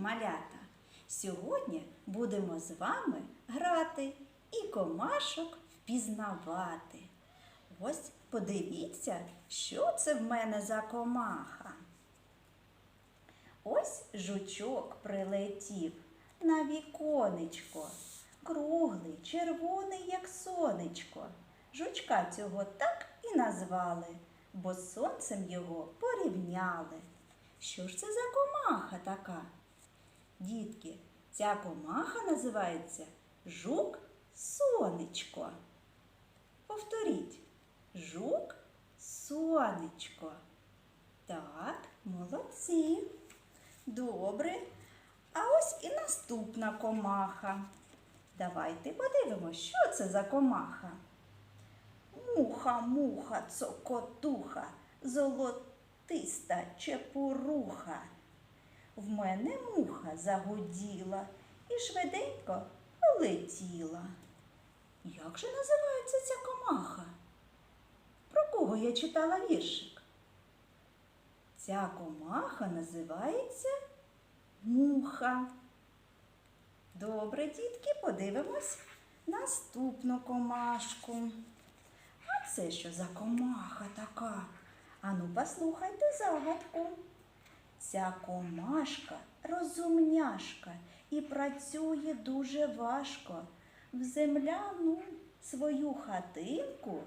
малята! Сьогодні будемо з вами грати і комашок впізнавати. Ось подивіться, що це в мене за комаха. Ось жучок прилетів на віконечко, круглий, червоний, як сонечко. Жучка цього так і назвали, бо з сонцем його порівняли. Що ж це за комаха така? Дітки, ця комаха називається жук сонечко. Повторіть, жук сонечко. Так, молодці. Добре. А ось і наступна комаха. Давайте подивимося, що це за комаха. Муха, муха, цокотуха, золотиста чепуруха. В мене муха загуділа і швиденько полетіла. Як же називається ця комаха? Про кого я читала віршик? Ця комаха називається муха. Добре, дітки, подивимось наступну комашку. А це що за комаха така? Ану, послухайте загадку. Ця комашка розумняшка і працює дуже важко. В земляну свою хатинку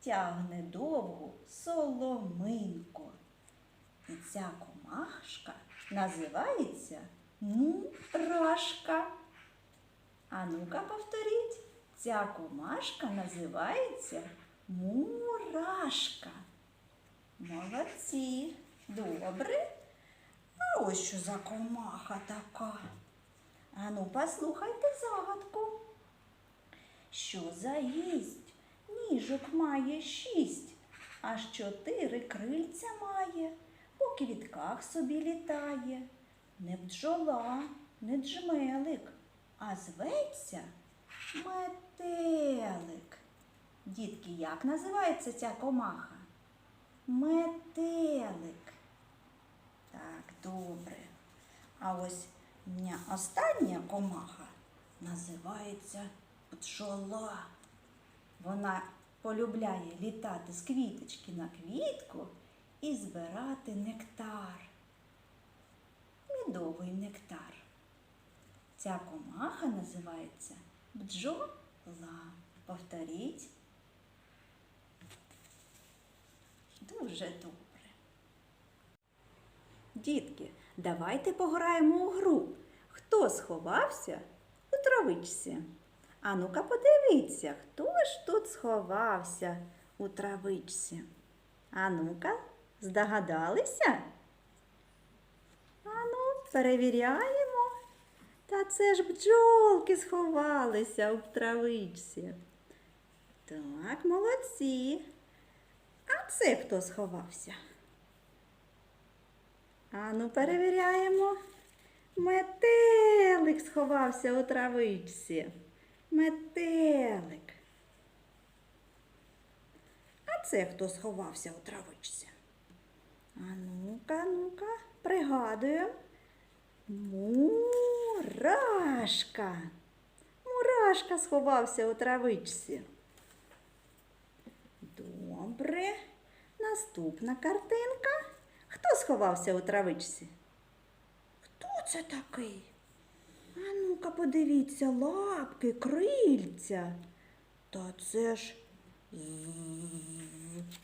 тягне довгу соломинку. І ця комашка називається мурашка. А ну-ка повторіть, ця комашка називається мурашка. Молодці. Добре. Ось що за комаха така. Ану, послухайте загадку. Що за гість? Ніжок має шість, аж чотири крильця має, по квітках собі літає. Не бджола, не джмелик, а зветься метелик. Дітки, як називається ця комаха? Метелик. Так, добре. А ось ня- остання комаха називається бджола. Вона полюбляє літати з квіточки на квітку і збирати нектар. Медовий нектар. Ця комаха називається бджола. Повторіть. Дуже добре. Дітки, давайте пограємо у гру. Хто сховався у травичці? А ну-ка подивіться, хто ж тут сховався у травичці? А ну-ка, здогадалися? А ну, перевіряємо. Та це ж бджолки сховалися у травичці. Так, молодці. А це хто сховався? Ану, перевіряємо. Метелик сховався у травичці. Метелик. А це хто сховався у травичці? А ну-ка, ну-ка, пригадуємо. Мурашка. Мурашка сховався у травичці. Добре. Наступна картинка. Хто сховався у травичці? Хто це такий? А ну-ка подивіться, лапки, крильця. Та це ж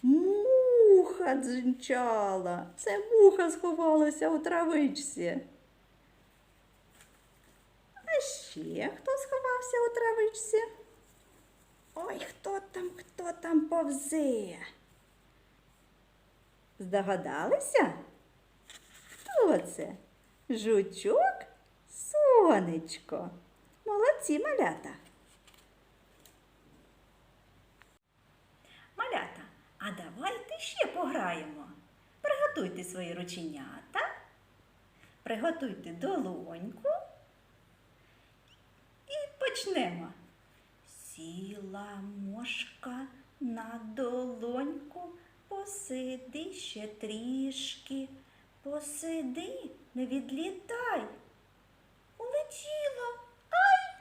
муха дзинчала. Це муха сховалася у травичці. А ще хто сховався у травичці? Ой, хто там, хто там повзе? Здогадалися? Хто це? Жучок? Сонечко. Молодці малята. Малята, а давайте ще пограємо. Приготуйте свої рученята, приготуйте долоньку і почнемо. Сіла мошка на долоньку, посиди ще трішки, посиди, не відлітай, полетіла. Ай!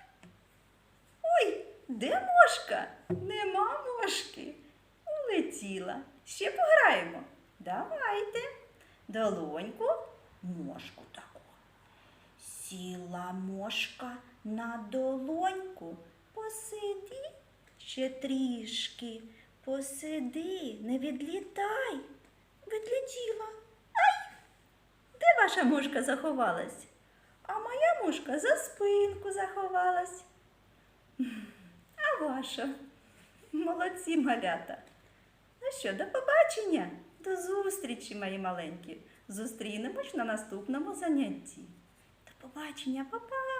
Ой, де мошка? Нема мошки. Улетіла. Ще пограємо. Давайте. Долоньку, мошку таку. Сіла мошка на долоньку. Посиди ще трішки. Посиди, не відлітай. Відлетіла. Ай! Де ваша мушка заховалась? А моя мушка за спинку заховалась. А ваша? Молодці малята. Ну що, до побачення, до зустрічі, мої маленькі. Зустрінемось на наступному занятті. До побачення, па-па!